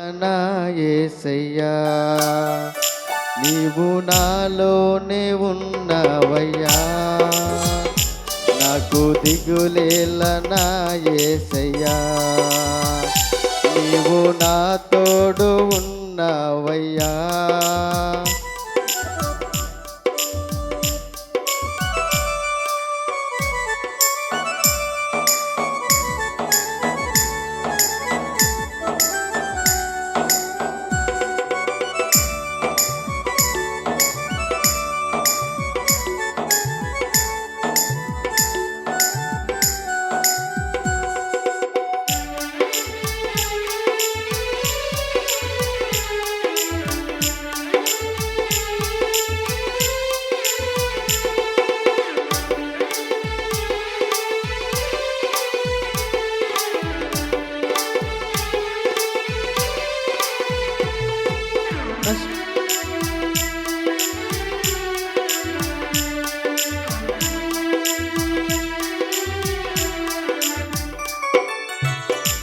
నా నీవు నాలోనే ఉన్నవయ్యా. నాకు దిగులేల నా నీవు నా తోడు ఉన్నవయ్యా.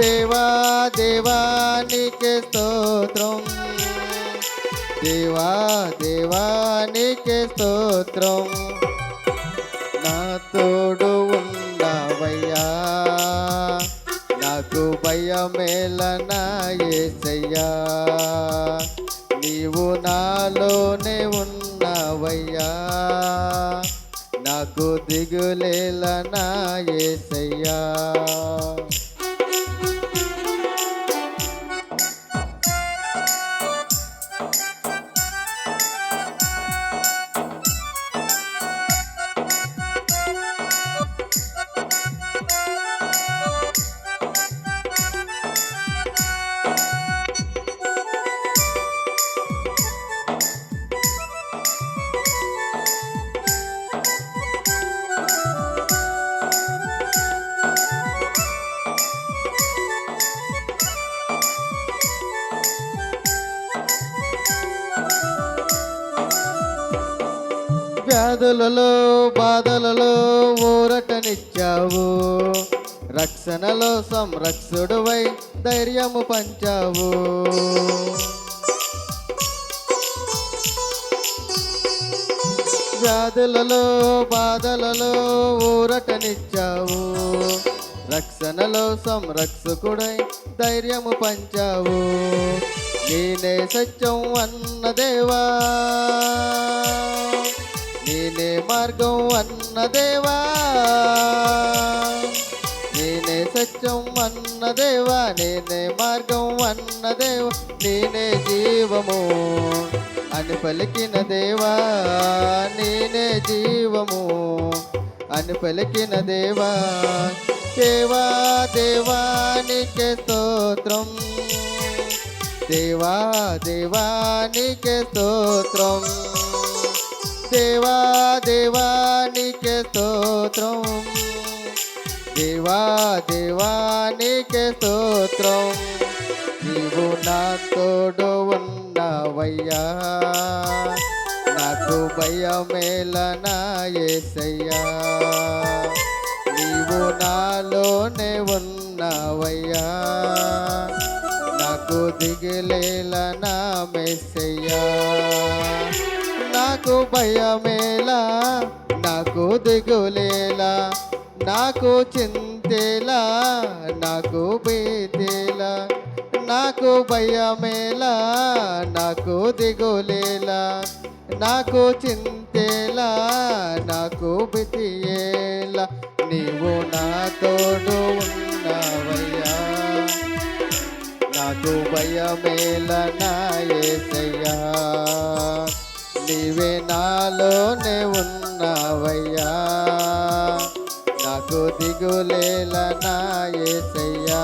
దేవా దేవానికి స్తోత్రం. దేవా దేవానికి స్తోత్రం. నా తోడు ఉన్నవయ్యా. నాకు భయమేలనా ఏసయ్యా. నీవు నాలోనే ఉన్నవయ్యా. నాకు దిగులేలనా వ్యాధులలో బాధలలో ఊరటనిచ్చావు. రక్షణలో సంరక్షుడువై ధైర్యము పంచావు. వ్యాధులలో బాధలలో ఊరటనిచ్చావు. రక్షణలో సంరక్షకుడై ధైర్యము పంచావు. నేనే సత్యం అన్న దేవా. నేనే మార్గం అన్నదేవా నేనే సత్యం అన్నదేవా నేనే మార్గం అన్నదేవా నేనే జీవము అని పలికిన దేవా. నేనే జీవము అని పలికిన దేవా. దేవా దేవానికి స్తోత్రం. దేవా దేవానికి స్తోత్రం. దేవా దేవా నీకే స్తోత్రం. దేవా దేవా నీకే స్తోత్రం. నీవు నా తోడు ఉన్నవయ్యా. నాకు భయమేలనా ఏసయ్యా. నీవు నాలోనే ఉన్నవయ్యా. నాకు దిగిలేలనా మెస్సయ్యా. నాకు భయమేలా నాకు దిగులేలా నాకు చింతేలా నాకు భీతేలా నాకు భయమేలా నాకు దిగులేలా నాకు చింతేలా నాకు బితియేలా నీవు నాతోడు ఉన్నావయ్యా. నాకు భయమేలా నా యేసయ్యా నీవే నాలోనే ఉన్నావయ్యా. నాకు దిగులేల నాయసయ్యా